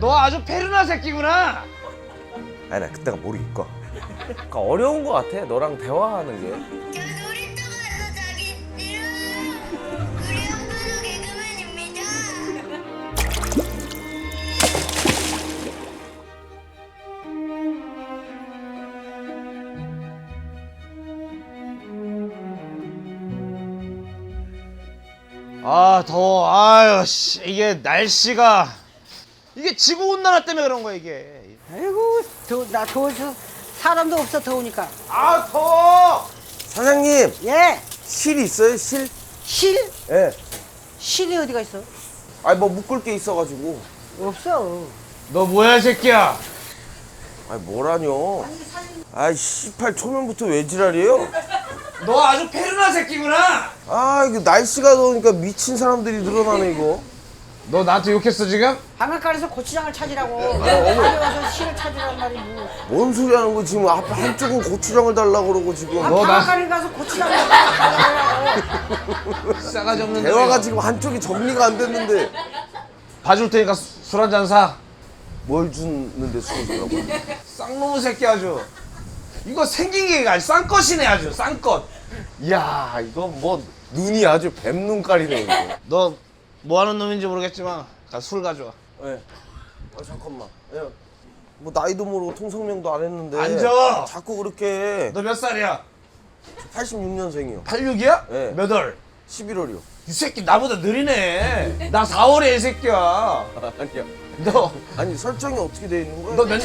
너 아주 페르나 새끼구나. 아니 나 그때가 모르겠고 그러니까 어려운 거 같아 너랑 대화하는 게저 놀이터가서 자기 이름 우리 아빠도 개그맨입니다. 아 더워. 아유 씨 이게 날씨가 이게 지구 온난화 때문에 그런 거야 이게. 아이고 더, 나 더워서 사람도 없어 더우니까 아 더워 사장님 예 실 있어요 실? 실? 예 실이 어디가 있어? 아니 뭐 묶을 게 있어가지고 없어 너 뭐야 이 새끼야? 아니 뭐라뇨 아이 씨팔 초면부터 왜 지랄이에요? 너 아주 페르나 새끼구나. 아 이거 날씨가 더우니까 미친 사람들이 늘어나네 이거 너 나한테 욕했어 지금? 방앗간에서 고추장을 찾으라고. 빨리 와서 실을 찾으란 말이 뭐. 뭔 소리 하는 거 지금 앞에 한쪽은 고추장을 달라고 그러고 지금. 아, 너 나- 방앗간에 가서 고추장을 달라고 싸가지 없는 대화가 놈이야. 지금 한쪽이 정리가 안 됐는데. 봐줄 테니까 술 한 잔 사. 뭘 주는데 술을 주라고. 쌍놈의 새끼 아주. 이거 생긴 게 아주 쌍것이네 아주. 쌍것. 이야 이거 뭐 눈이 아주 뱀 눈깔이네 이거. 너 뭐 하는 놈인지 모르겠지만 가 술 가져와. 예. 아 잠깐만. 예. 뭐 나이도 모르고 통성명도 안 했는데. 앉아. 자꾸 그렇게 너 몇 살이야? 86년생이요. 86이야? 네. 몇 월? 11월이요. 이 새끼 나보다 느리네. 나 4월에 이 새끼야. 아니요. 너, 아니 설정이 어떻게 돼 있는 거예요? 너 몇,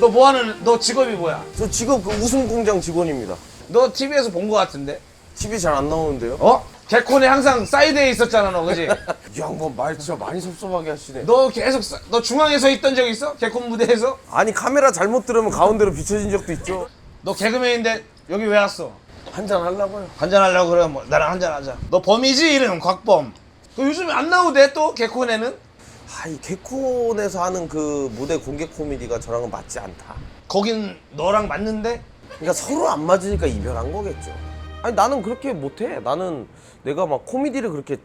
너 뭐 하는, 너 직업이 뭐야? 저 직업 그 웃음 공장 직원입니다. 너 TV에서 본 거 같은데? TV 잘 안 나오는데요? 어? 개콘에 항상 사이드에 있었잖아, 너, 그지? 이 양반 말 진짜 많이 섭섭하게 하시네. 너 계속, 사- 너 중앙에 서 있던 적 있어? 개콘 무대에서? 아니 카메라 잘못 들으면 가운데로 비춰진 적도 있죠. 너 개그맨인데 여기 왜 왔어? 한잔 하려고요. 한잔하려고 그래, 뭐, 나랑 한잔하자. 너 범이지, 이름, 곽범. 너 요즘 안 나오대, 또, 개콘에는? 아이 개콘에서 하는 그 무대 공개 코미디가 저랑은 맞지 않다. 거긴 너랑 맞는데? 그러니까 서로 안 맞으니까 이별한 거겠죠. 아니 나는 그렇게 못해. 나는 내가 막 코미디를 그렇게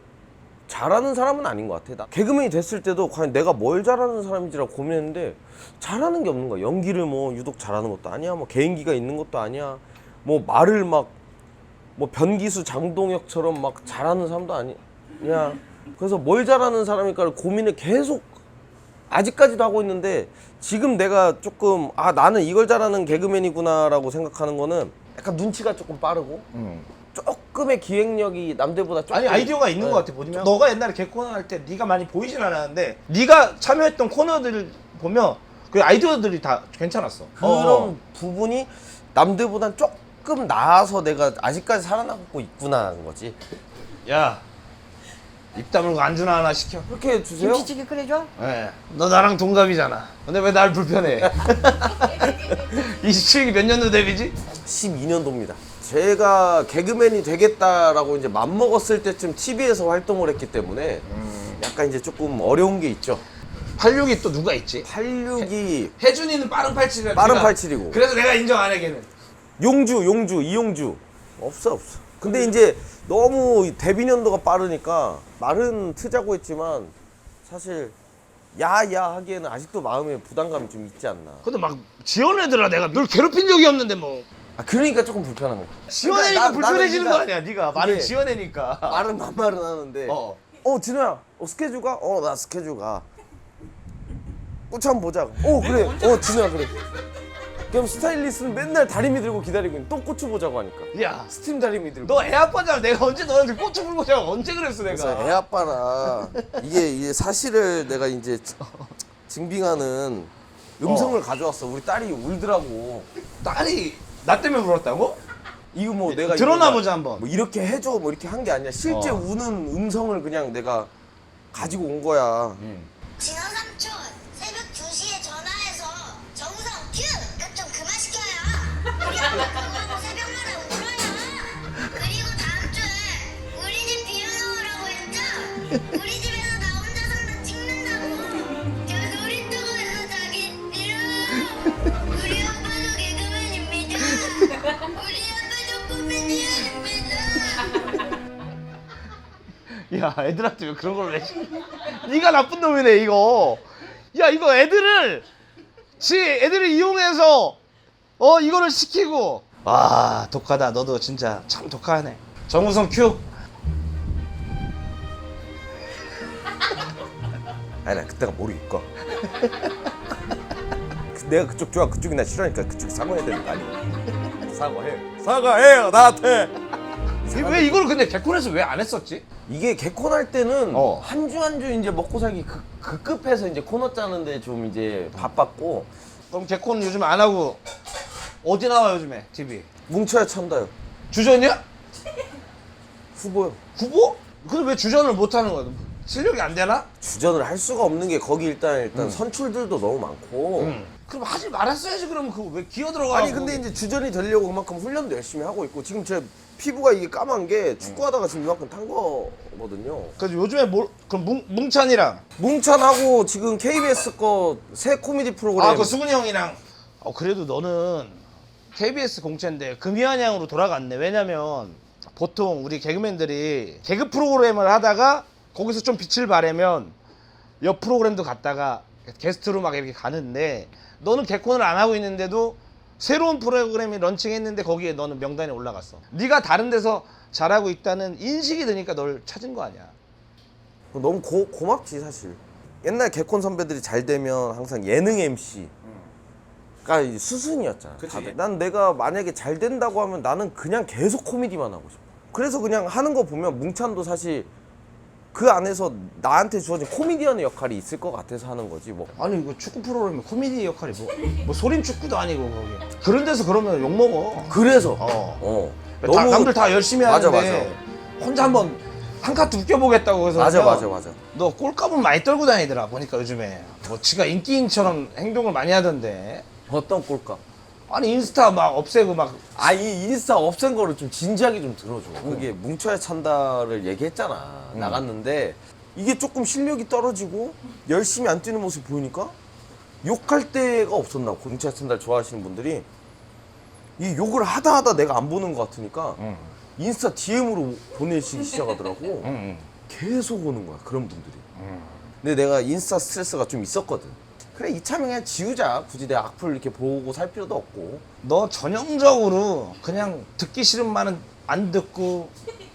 잘하는 사람은 아닌 것 같아. 나 개그맨이 됐을 때도 과연 내가 뭘 잘하는 사람인지라 고민했는데 잘하는 게 없는 거야. 연기를 뭐 유독 잘하는 것도 아니야. 뭐 개인기가 있는 것도 아니야. 뭐 말을 막 뭐 변기수 장동혁처럼 막 잘하는 사람도 아니야. 그래서 뭘 잘하는 사람일까를 고민을 계속 아직까지도 하고 있는데 지금 내가 조금 아 나는 이걸 잘하는 개그맨이구나라고 생각하는 거는 약간 눈치가 조금 빠르고 조금의 기획력이 남들보다 조금 아니 아이디어가 있는 네. 것 같아 보면 너가 옛날에 개코너 할 때 네가 많이 보이진 않았는데 네가 참여했던 코너들 보면 그 아이디어들이 다 괜찮았어 그런 어. 부분이 남들보단 조금 나아서 내가 아직까지 살아남고 있구나 하는 거지 야 입 다물고 안주나 하나 시켜 그렇게 주세요 김치찌개 끓여줘? 예. 너 나랑 동갑이잖아 근데 왜 날 불편해 27기 몇 년도 데뷔지? 12년도입니다 제가 개그맨이 되겠다라고 이제 맘먹었을 때쯤 TV에서 활동을 했기 때문에 약간 이제 조금 어려운 게 있죠 86이 또 누가 있지? 86이 혜준이는 빠른 87이야 빠른 87이고. 그래서 내가 인정 안 해 걔는 용주, 용주, 이용주 없어 없어. 근데 이제 너무 데뷔 년도가 빠르니까 말은 트자고 했지만 사실 야야 하기에는 아직도 마음에 부담감이 좀 있지 않나. 근데 막 지원 애들아 내가 널 괴롭힌 적이 없는데 뭐 아 그러니까 조금 불편한 거. 지원애니까 나- 나는 불편해지는 거 그러니까 아니야 네가 말은 그게 지원애니까 말은 반말은 하는데. 어. 어, 진호야, 어, 스케줄 가? 어, 나 스케줄 가. 꽃 한번 보자. 어, 그래. 어, 진호야, 그래. 그럼 스타일리스트는 맨날 다리미 들고 기다리고 있는 또 고추 보자고 하니까. 야 스팀 다리미 들고. 너 애 아빠잖아. 내가 언제 너한테 꽃을 불고 자고 언제 그랬어 그래서 내가. 애 아빠라 이게 이게 사실을 내가 이제 지- 증빙하는 음성을 가져왔어. 우리 딸이 울더라고. 딸이 나 때문에 울었다고? 이거 뭐 내가 들어나 이거 보자, 한번. 뭐 이렇게 해줘 뭐 이렇게 한 게 아니야. 실제 어. 우는 음성을 그냥 내가 가지고 온 거야. 진호 우리 집에서 나 혼자 상담 찍는다고. 저 놀이터가서 자기 이름 우리 아빠도 개그맨입니다. 우리 아빠도 코미디언입니다. 야 애들한테 왜 그런 걸 왜? 시켜? 네가 나쁜 놈이네 이거. 야 이거 애들을 지 애들을 이용해서 어 이거를 시키고 와 독하다 너도 진짜 참 독하네 정우성 큐 아니 나 그때가 모르겠고 그- 내가 그쪽 좋아 그쪽이 나 싫어하니까 그쪽이 사과해야 되는 거 아니야 사과해 사과해요 나한테 왜 이걸 근데 개콘에서 왜 안 했었지? 이게 개콘 할 때는 어. 한 주 한 주 이제 먹고 살기 그, 그 급해서 이제 코너 짜는데 좀 이제 바빴고 그럼 개콘 요즘 안 하고 어디 나와 요즘에 TV 뭉쳐야 찬다요 주전이야? 후보요 후보? 근데 왜 주전을 못 하는 거야? 실력이 안 되나? 주전을 할 수가 없는 게 거기 일단 일단 선출들도 너무 많고. 응. 그럼 하지 말았어야지 그러면 그거 왜 기어 들어가? 아니 근데 이제 주전이 되려고 그만큼 훈련도 열심히 하고 있고 지금 제 피부가 이게 까만 게 축구하다가 지금 이만큼 탄 거거든요. 그래서 요즘에 뭘 그럼 뭉, 뭉찬이랑? 뭉찬하고 지금 KBS 거 새 코미디 프로그램. 아그 수근이 형이랑. 어 그래도 너는 KBS 공채인데 금이환양으로 돌아갔네. 왜냐면 보통 우리 개그맨들이 개그 프로그램을 하다가 거기서 좀 빛을 발하면 옆 프로그램도 갔다가 게스트로 막 이렇게 가는데 너는 개콘을 안 하고 있는데도 새로운 프로그램이 런칭했는데 거기에 너는 명단에 올라갔어. 네가 다른 데서 잘하고 있다는 인식이 드니까 널 찾은 거 아니야. 너무 고, 고맙지 사실. 옛날 개콘 선배들이 잘 되면 항상 예능 MC가 이 수순이었잖아. 그치. 다들. 난 내가 만약에 잘 된다고 하면 나는 그냥 계속 코미디만 하고 싶어. 그래서 그냥 하는 거 보면 뭉찬도 사실 그 안에서 나한테 주어진 코미디언의 역할이 있을 것 같아서 하는 거지 뭐. 아니 이거 축구 프로그램에 코미디 역할이 뭐, 뭐 소림 축구도 아니고 거기 그런 데서 그러면 욕 먹어. 그래서? 어. 어. 다, 남들 다 열심히 맞아, 하는데 혼자 한번 한 카트 웃겨보겠다고 해서 맞아 맞아 맞아. 너 꼴값은 많이 떨고 다니더라 보니까 요즘에. 뭐 지가 인기인처럼 행동을 많이 하던데. 어떤 꼴까 아니 인스타 막 없애고 막 아 이 인스타 없앤 거를 좀 진지하게 좀 들어줘. 그게 뭉쳐야 찬다를 얘기했잖아. 나갔는데 이게 조금 실력이 떨어지고 열심히 안 뛰는 모습 보이니까 욕할 데가 없었나. 뭉쳐야 찬다를 좋아하시는 분들이 이 욕을 하다 하다 내가 안 보는 것 같으니까 인스타 DM으로 보내시기 시작하더라고. 응, 계속 오는 거야 그런 분들이. 근데 내가 인스타 스트레스가 좀 있었거든. 그래 이참에 지우자. 굳이 내가 악플 이렇게 보고 살 필요도 없고. 너 전형적으로 그냥 듣기 싫은 말은 안 듣고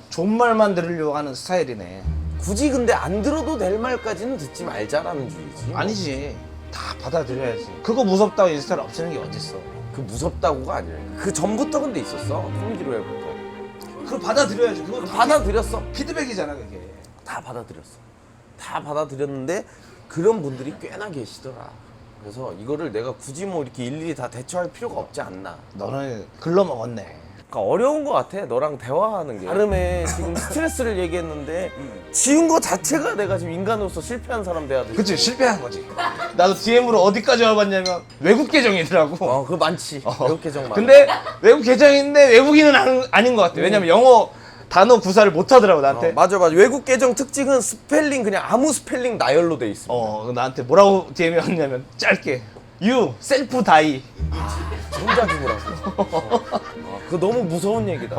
좋은 말만 들으려고 하는 스타일이네 굳이 근데 안 들어도 될 말까지는 듣지 말자라는 주의지. 아니지 다 받아들여야지 그거 무섭다고 인스타를 없애는 게 어딨어 그 무섭다고가 아니라 그 전부터 근데 있었어. 해부터. 그걸 받아들여야지 그거 다 받아들였어. 피드백이잖아 그게 다 받아들였어. 다 받아들였는데 그런 분들이 꽤나 계시더라. 그래서 이거를 내가 굳이 뭐 이렇게 일일이 다 대처할 필요가 없지 않나. 너는 글러먹었네 그러니까 어려운 것 같아. 너랑 대화하는 게. 나름의 지금 스트레스를 얘기했는데 지운 거 자체가 내가 지금 인간으로서 실패한 사람 돼야 돼. 그치 실패한 거지 나도 DM으로 어디까지 와봤냐면 외국 계정이더라고 어, 그거 많지. 외국 계정 많아. 근데 외국 계정인데 외국인은 아닌, 아닌 것 같아 왜냐면 영어 단어 구사를 못 하더라고 나한테 어, 맞아 맞아. 외국 계정 특징은 스펠링 그냥 아무 스펠링 나열로 돼 있어. 어 나한테 뭐라고 DM이 왔냐면 짧게 You 셀프 다이 혼자 죽으라고. 어. 그거 너무 무서운 얘기다.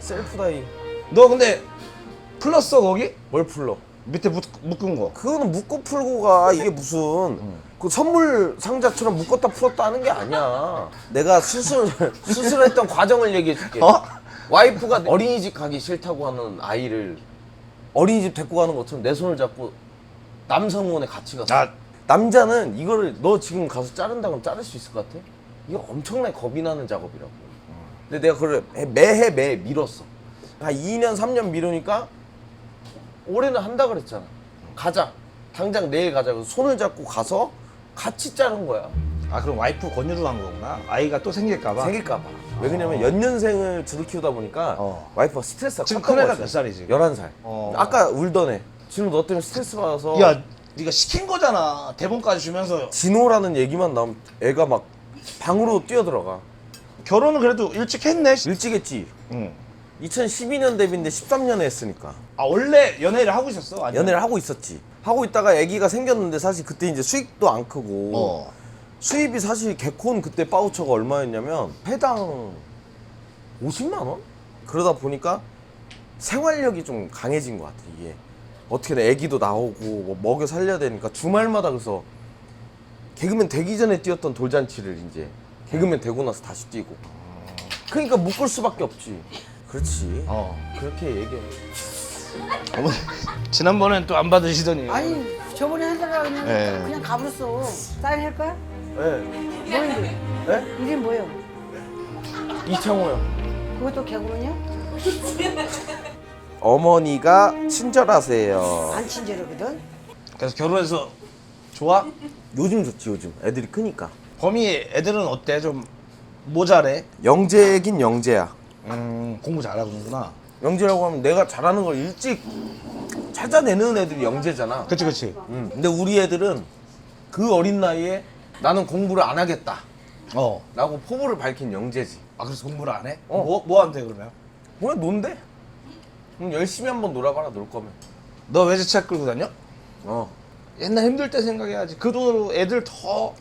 셀프 다이. 너 근데 풀렀어 거기? 뭘 풀러? 밑에 묶, 묶은 거 그거는 묶고 풀고가 이게 무슨 그 선물 상자처럼 묶었다 풀었다 하는 게 아니야. 내가 수술 수술했던 과정을 얘기해 줄게. 어? 와이프가 어린이집 가기 싫다고 하는 아이를 어린이집 데리고 가는 것처럼 내 손을 잡고 남성원에 같이 갔어. 아 남자는 이거를 너 지금 가서 자른다 그러면 자를 수 있을 것 같아? 이거 엄청나게 겁이 나는 작업이라고. 근데 내가 그걸 매- 매해 매 밀었어. 한 2년 3년 미루니까 올해는 한다 그랬잖아. 가자. 당장 내일 가자. 그래서 손을 잡고 가서 같이 자른 거야. 아 그럼 와이프 권유로 한 거구나 아이가 또 생길까봐 생길까봐. 왜 그러냐면 연년생을 두루 키우다 보니까 어. 와이프가 스트레스가 지금 큰 애가 거지. 몇 살이지? 11살. 어. 아까 울던 애. 지금 너 때문에 스트레스 받아서 야 네가 시킨 거잖아 대본까지 주면서 진호라는 얘기만 나오면 애가 막 방으로 뛰어들어가. 결혼은 그래도 일찍 했네 일찍 했지. 응. 2012년 데뷔인데 13년에 했으니까 아 원래 연애를 하고 있었어? 아니면? 연애를 하고 있었지. 하고 있다가 아기가 생겼는데 사실 그때 이제 수익도 안 크고 어. 수입이 사실 개콘 그때 바우처가 얼마였냐면 회당 50만 원? 그러다 보니까 생활력이 좀 강해진 것 같아 이게 어떻게든 아기도 나오고 뭐 먹여 살려야 되니까 주말마다 그래서 개그맨 되기 전에 뛰었던 돌잔치를 이제 개그맨 되고 나서 다시 뛰고. 그러니까 묶을 수밖에 없지. 그렇지. 어. 그렇게 얘기해. 어머니 지난번엔 또 안 받으시더니 아니 저번에 하다가 그냥 예. 그냥 가버렸어. 사인할 거야? 네. 뭐인데? 네? 이름 뭐요? 이창호요. 그것도 개그맨이야? 어머니가 친절하세요. 안 친절하거든. 그래서 결혼해서 좋아? 요즘 좋지 요즘. 애들이 크니까. 범이 애들은 어때? 좀 모자래? 영재긴 영재야. 음 공부 잘하는구나 영재라고 하면 내가 잘하는 걸 일찍 찾아내는 애들이 영재잖아. 그치 그치 음. 근데 우리 애들은 그 어린 나이에 나는 공부를 안 하겠다. 어. 라고 포부를 밝힌 영재지. 아 그래서 공부를 안 해? 어. 뭐, 뭐 한대 그러면? 그냥 논대. 그럼 열심히 한번 놀아봐라 놀 거면. 너 외제차 끌고 다녀? 어. 옛날 힘들 때 생각해야지 그 돈으로 애들 더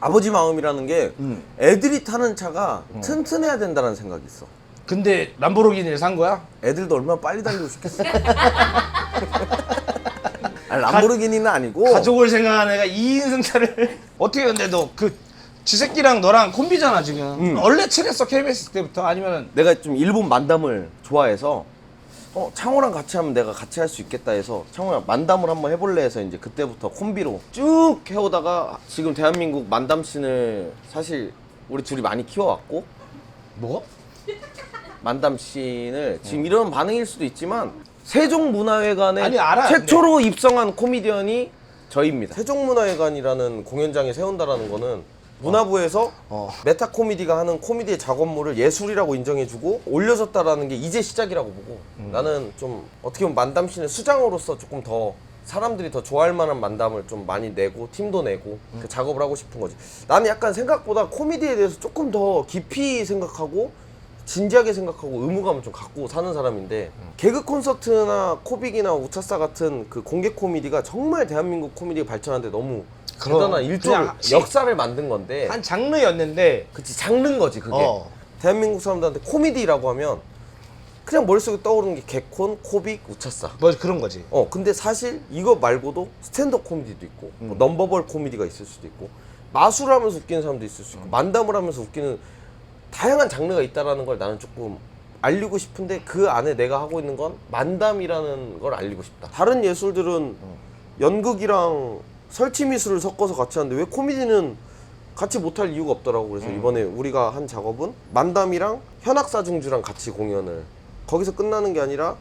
아버지 마음이라는 게 음. 애들이 타는 차가 튼튼해야 된다는 생각이 있어. 근데 람보르기니를 산 거야? 애들도 얼마나 빨리 달리고 싶겠어. 아니, 람보르기니는 아니고 가족을 생각하는 애가 2인 승 차를 어떻게 근데 너그 지새끼랑 너랑 콤비잖아 지금 음. 원래 친했어 KBS 때부터 아니면 내가 좀 일본 만담을 좋아해서 어 창호랑 같이 하면 내가 같이 할 수 있겠다 해서 창호야 만담을 한번 해볼래 해서 이제 그때부터 콤비로 쭉 해오다가 지금 대한민국 만담 씬을 사실 우리 둘이 많이 키워왔고 뭐? 만담 씬을 지금 이런 반응일 수도 있지만 세종문화회관에 아니, 알아. 최초로 입성한 코미디언이 저희입니다. 세종문화회관이라는 공연장에 세운다라는 거는 문화부에서 어. 메타 코미디가 하는 코미디의 작업물을 예술이라고 인정해주고 올려줬다라는 게 이제 시작이라고 보고 음. 나는 좀 어떻게 보면 만담씬의 수장으로서 조금 더 사람들이 더 좋아할 만한 만담을 좀 많이 내고 팀도 내고 음. 그 작업을 하고 싶은 거지 나는 약간 생각보다 코미디에 대해서 조금 더 깊이 생각하고 진지하게 생각하고 의무감을 좀 갖고 사는 사람인데 음. 개그 콘서트나 코빅이나 우차싸 같은 그 공개 코미디가 정말 대한민국 코미디가 발전하는데 너무 그럼. 대단한 일종의 그냥 시- 역사를 만든 건데 한 장르였는데 그치 장르인 거지 그게 어. 대한민국 사람들한테 코미디라고 하면 그냥 머릿속에 떠오르는 게 개콘, 코빅, 우차싸 뭐 그런 거지 어 근데 사실 이거 말고도 스탠드업 코미디도 있고 뭐 넘버벌 코미디가 있을 수도 있고 마술을 하면서 웃기는 사람도 있을 수 있고 만담을 하면서 웃기는 다양한 장르가 있다라는 걸 나는 조금 알리고 싶은데 그 안에 내가 하고 있는 건 만담이라는 걸 알리고 싶다. 다른 예술들은 연극이랑 설치 미술을 섞어서 같이 하는데 왜 코미디는 같이 못할 이유가 없더라고. 그래서 이번에 우리가 한 작업은 만담이랑 현악사중주랑 같이 공연을 거기서 끝나는 게 아니라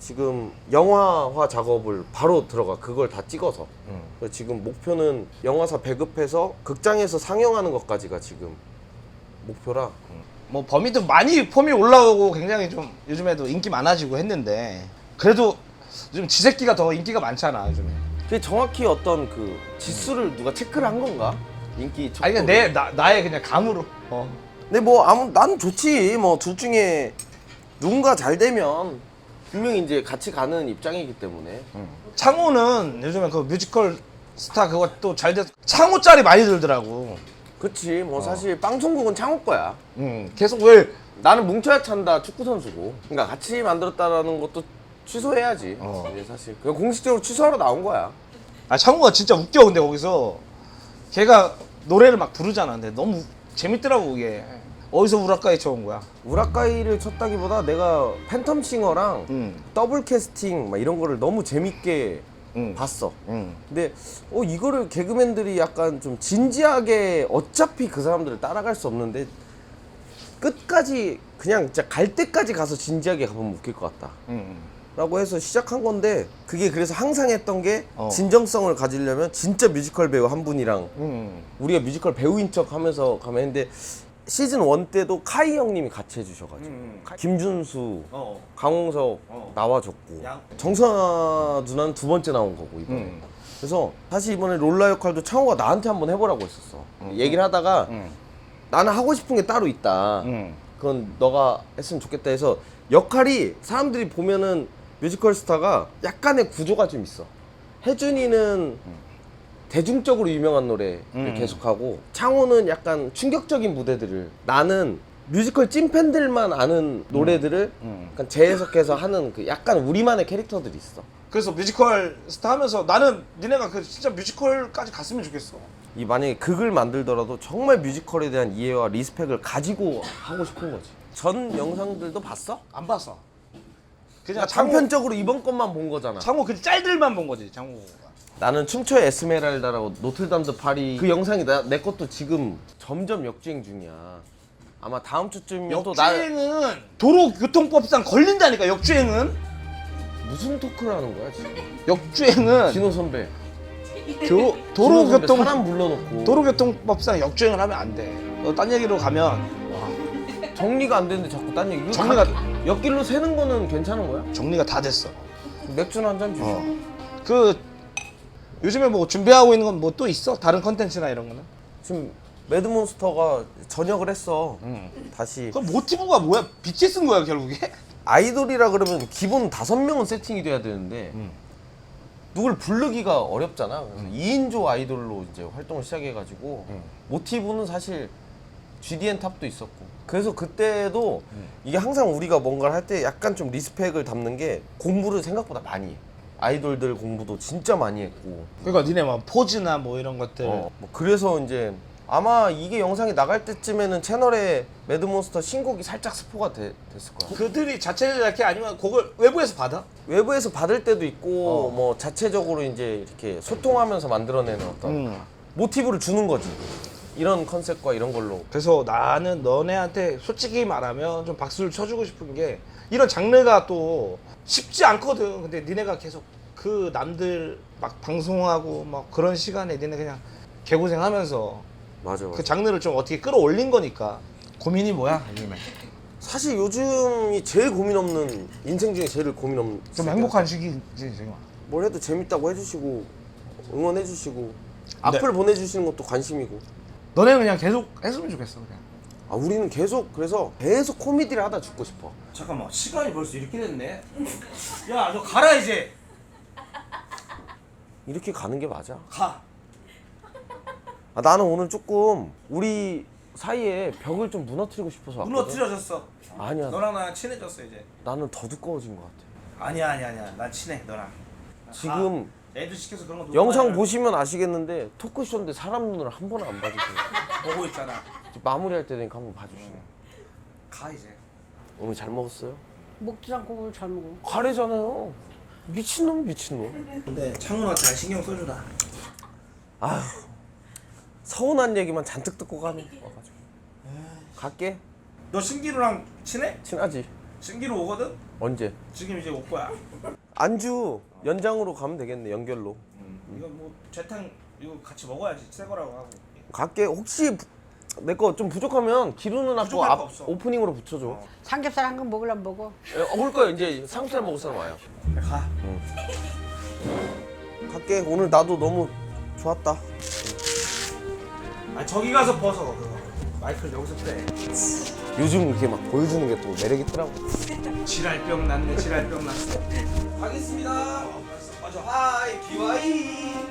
지금 영화화 작업을 바로 들어가. 그걸 다 찍어서. 그래서 지금 목표는 영화사 배급해서 극장에서 상영하는 것까지가 지금 목표라. 뭐 범위도 많이 폼이 올라오고 굉장히 좀 요즘에도 인기 많아지고 했는데 그래도 요즘 지새끼가 더 인기가 많잖아 요즘에. 그게 정확히 어떤 그 지수를 누가 체크를 한 건가? 인기 아니 그냥. 내 나, 나의 그냥 감으로. 어. 근데 뭐 아무 난 좋지. 뭐 둘 중에 누군가 잘 되면 분명히 이제 같이 가는 입장이기 때문에. 창호는 요즘에 그 뮤지컬 스타 그것도 잘 돼서 창호 짤이 많이 들더라고 그치. 뭐 사실 방송국은 창호 거야. 음, 계속 왜? 나는 뭉쳐야 찬다 축구 선수고. 그러니까 같이 만들었다라는 것도 취소해야지. 어. 이제 사실 그 공식적으로 취소하러 나온 거야. 아 창호가 진짜 웃겨 근데 거기서. 걔가 노래를 막 부르잖아. 근데 너무 재밌더라고 그게. 어디서 우라카이 쳐온 거야? 우라카이를 쳤다기보다 내가 팬텀 싱어랑 음. 더블 캐스팅 막 이런 거를 너무 재밌게 음. 봤어 음. 근데 어 이거를 개그맨들이 약간 좀 진지하게 어차피 그 사람들을 따라갈 수 없는데 끝까지 그냥 진짜 갈 때까지 가서 진지하게 가보면 웃길 것 같다 음. 라고 해서 시작한 건데 그게 그래서 항상 했던 게 어. 진정성을 가지려면 진짜 뮤지컬 배우 한 분이랑 음. 우리가 뮤지컬 배우인 척 하면서 가면 했는데 시즌 1 때도 카이 형님이 같이 해주셔가지고 음. 김준수 어. 강홍석 어. 나와줬고 양. 정선아 누나는 두 번째 나온 거고 이번에 음. 그래서 사실 이번에 롤라 역할도 창호가 나한테 한번 해보라고 했었어 얘기를 하다가 음. 나는 하고 싶은 게 따로 있다 음. 그건 너가 했으면 좋겠다 해서 역할이 사람들이 보면은 뮤지컬 스타가 약간의 구조가 좀 있어 혜준이는 대중적으로 유명한 노래를 음. 계속하고 창호는 약간 충격적인 무대들을 나는 뮤지컬 찐팬들만 아는 노래들을 음. 약간 재해석해서 하는 그 약간 우리만의 캐릭터들이 있어 그래서 뮤지컬 스타 하면서 나는 니네가 그 진짜 뮤지컬까지 갔으면 좋겠어 이 만약에 극을 만들더라도 정말 뮤지컬에 대한 이해와 리스펙을 가지고 하고 싶은 거지. 전 영상들도 봤어? 안 봤어. 그냥 장편 단편적으로 이번 것만 본 거잖아. 장모 그 짤들만 본 거지 장모가. 나는 춤춰의 에스메랄다라고 노틀담드 파리 그 영상이 나, 내 것도 지금 점점 역주행 중이야. 아마 다음 주쯤이면 또나 역주행은 도로교통법상 걸린다니까 역주행은 무슨 토크를 하는 거야 지금? 역주행은 진호 선배. 교, 진호 선배 도로교통 사람 불러놓고 도로교통법상 역주행을 하면 안 돼. 너딴 얘기로 가면 정리가 안 되는데 자꾸 딴 얘기. 정리가- 각- 옆길로 새는 거는 괜찮은 거야? 정리가 다 됐어. 맥주 한잔 주시오. 어. 그 요즘에 뭐 준비하고 있는 건 뭐 또 있어? 다른 컨텐츠나 이런 거는? 지금 매드몬스터가 전역을 했어. 응. 다시 그 모티브가 뭐야? BTS인 거야 결국에? 아이돌이라 그러면 기본 다섯 명은 세팅이 돼야 되는데 음. 누굴 부르기가 어렵잖아. 그래서 2인조 아이돌로 이제 활동을 시작해가지고 음. 모티브는 사실 GDN 탑도 있었고. 그래서 그때도 음. 이게 항상 우리가 뭔가를 할 때 약간 좀 리스펙을 담는 게 공부를 생각보다 많이 해. 아이돌들 공부도 진짜 많이 했고. 그러니까 니네 뭐 포즈나 뭐 이런 것들 어, 뭐 그래서 이제 아마 이게 영상이 나갈 때쯤에는 채널에 매드몬스터 신곡이 살짝 스포가 돼- 됐을 거야. 그들이 자체 제작해 아니면 그걸 외부에서 받아? 외부에서 받을 때도 있고 어. 뭐 자체적으로 이제 이렇게 소통하면서 만들어내는 어떤 응. 모티브를 주는 거지. 이런 컨셉과 이런 걸로. 그래서 나는 너네한테 솔직히 말하면 좀 박수를 쳐주고 싶은 게 이런 장르가 또 쉽지 않거든. 근데 니네가 계속 그 남들 막 방송하고 막 그런 시간에 니네 그냥 개고생하면서 맞아 맞아. 그 장르를 좀 어떻게 끌어올린 거니까 고민이 뭐야? 요즘에 사실 요즘이 제일 고민 없는 인생 중에 제일 고민 없는 좀 행복한 시기지 지금. 뭘 해도 재밌다고 해주시고 응원해주시고 악플 보내주시는 것도 관심이고 너네는 그냥 계속 했으면 좋겠어 그냥. 아 우리는 계속 그래서 계속 코미디를 하다 죽고 싶어 잠깐만 시간이 벌써 이렇게 됐네. 야 너 가라 이제 이렇게 가는 게 맞아 가. 아, 나는 오늘 조금 우리 사이에 벽을 좀 무너뜨리고 싶어서 왔거든 무너뜨려졌어. 아니야 너랑 나랑 친해졌어 이제. 나는 더 두꺼워진 것 같아 아니야 아니야 아니야 난 친해 너랑. 지금 애들 시켜서 그런 거 영상 보시면 아시겠는데 토크쇼인데 사람 눈을 한 번은 안 봐주세요 보고 있잖아. 마무리할 때 되니까 한번 봐주시네 가 이제. 오늘 잘 먹었어요? 먹지도 않고 뭘 잘 먹어. 가래잖아요 미친놈 미친놈 근데 창훈아 잘 신경 써주라. 아휴 서운한 얘기만 잔뜩 듣고 가네 와가지고 갈게 너 신기루랑 친해? 친하지 신기루 오거든? 언제? 지금 이제 올 거야. 안주 연장으로 가면 되겠네 연결로 이거 뭐 재탕 이거 같이 먹어야지 새 거라고 하고. 갈게 혹시 내 거 좀 부족하면 기루는 앞고 부족할 거 앞 없어. 오프닝으로 붙여줘 어. 삼겹살 한건 먹으려면 먹어. 어, 올 거야 이제 삼겹살 먹을 사람 와요 가. 갈게 오늘 나도 너무 좋았다 아 저기 가서 벗어 그거. 마이크를 여기서 빼. 요즘 이렇게 막 보여주는 게 또 매력 있더라고 지랄병 났네 지랄병 났어. 가겠습니다. 어. 맞아. 하이 비와이.